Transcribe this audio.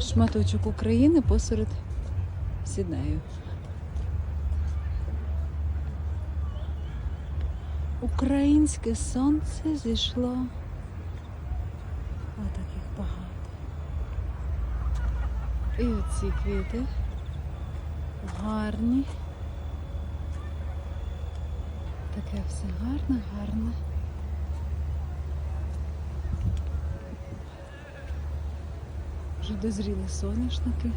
шматочок України посеред Сіднею. Українське сонце зійшло. О, таких багато. І оці квіти гарні. Таке все гарне, гарне. Вже дозріли соняшники.